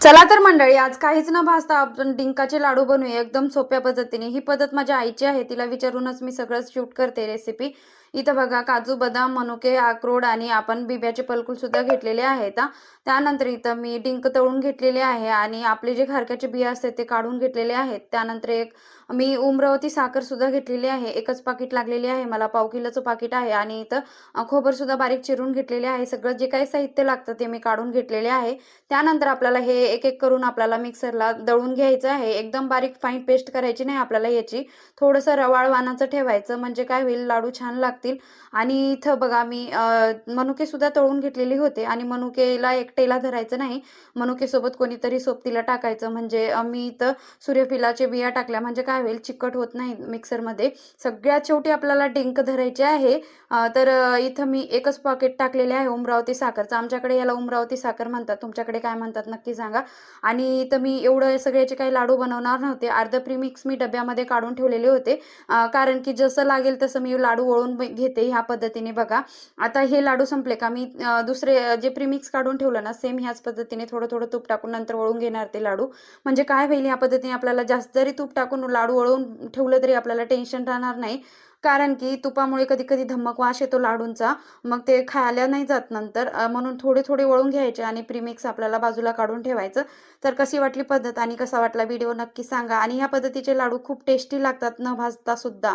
चला तर मंडळी आज काहीच न भासता आपण डिंकाचे लाडू बनवूया. एकदम सोप्या पद्धतीने. ही पद्धत माझ्या आईची आहे. तिला विचारूनच मी सगळं शूट करते रेसिपी इथं बघा काजू बदाम मनुके अक्रोड आणि आपण बिब्याचे पलकुल सुद्धा घेतलेले आहेत त्यानंतर इथं मी डिंक तळून घेतलेले आहे आणि आपले जे खारक्याचे बिया असतात ते काढून घेतलेले आहेत. त्यानंतर एक मी उमरावती साखर सुद्धा घेतलेली आहे. एकच पाकिट लागलेली आहे मला पाव किलोचं पाकिट आहे आणि इथं खोबर सुद्धा बारीक चिरून घेतलेले आहे. सगळं जे काही साहित्य लागतं ते मी काढून घेतलेले आहे. त्यानंतर आपल्याला हे एक एक करून आपल्याला मिक्सरला दळून घ्यायचं आहे. एकदम बारीक फाईन पेस्ट करायची नाही आपल्याला याची. थोडंसं रवाळ वानाचं ठेवायचं म्हणजे काय होईल लाडू छान लागतील आणि इथं बघा मी मनुके सुद्धा तळून घेतलेले होते. आणि मनुकेला एकटेला धरायचं नाही. मनुकेसोबत कोणीतरी सोबतीला टाकायचं. म्हणजे मी इथं सूर्यफिलाचे बिया टाकल्या. म्हणजे काय होईल? चिकट होत नाही मिक्सरमध्ये. सगळ्यात शेवटी आपल्याला डिंक धरायचे आहे. तर इथं मी एकच पॉकेट टाकलेले आहे. उमरावती साखरचं आमच्याकडे याला उमरावती साखर म्हणतात. तुमच्याकडे काय म्हणतात नक्की सांगा. आणि इथं मी एवढं सगळ्याचे काही लाडू बनवणार नव्हते. अर्ध प्रीमिक्स मी डब्यामध्ये काढून ठेवलेले होते. कारण की जसं लागेल तसं मी लाडू वळून घेते ह्या पद्धतीने बघा. आता हे लाडू संपले का? मी दुसरे जे प्रीमिक्स काढून ठेवलं ना सेम ह्याच पद्धतीने थोडं थोडं तूप टाकून नंतर वळून घेणार ते लाडू. म्हणजे काय होईल या पद्धतीने आपल्याला जास्त जरी तूप टाकून लाडू वळून ठेवलं तरी आपल्याला टेन्शन राहणार नाही. कारण की तुपामुळे कधी कधी धमक वास येतो लाडूंचा. मग ते खायला नाही जात नंतर. म्हणून थोडे थोडे वळून घ्यायचे आणि प्रीमिक्स आपल्याला बाजूला काढून ठेवायचं. तर कशी वाटली पद्धत आणि कसा वाटला व्हिडिओ नक्की सांगा. आणि ह्या पद्धतीचे लाडू खूप टेस्टी लागतात न भाजता सुद्धा.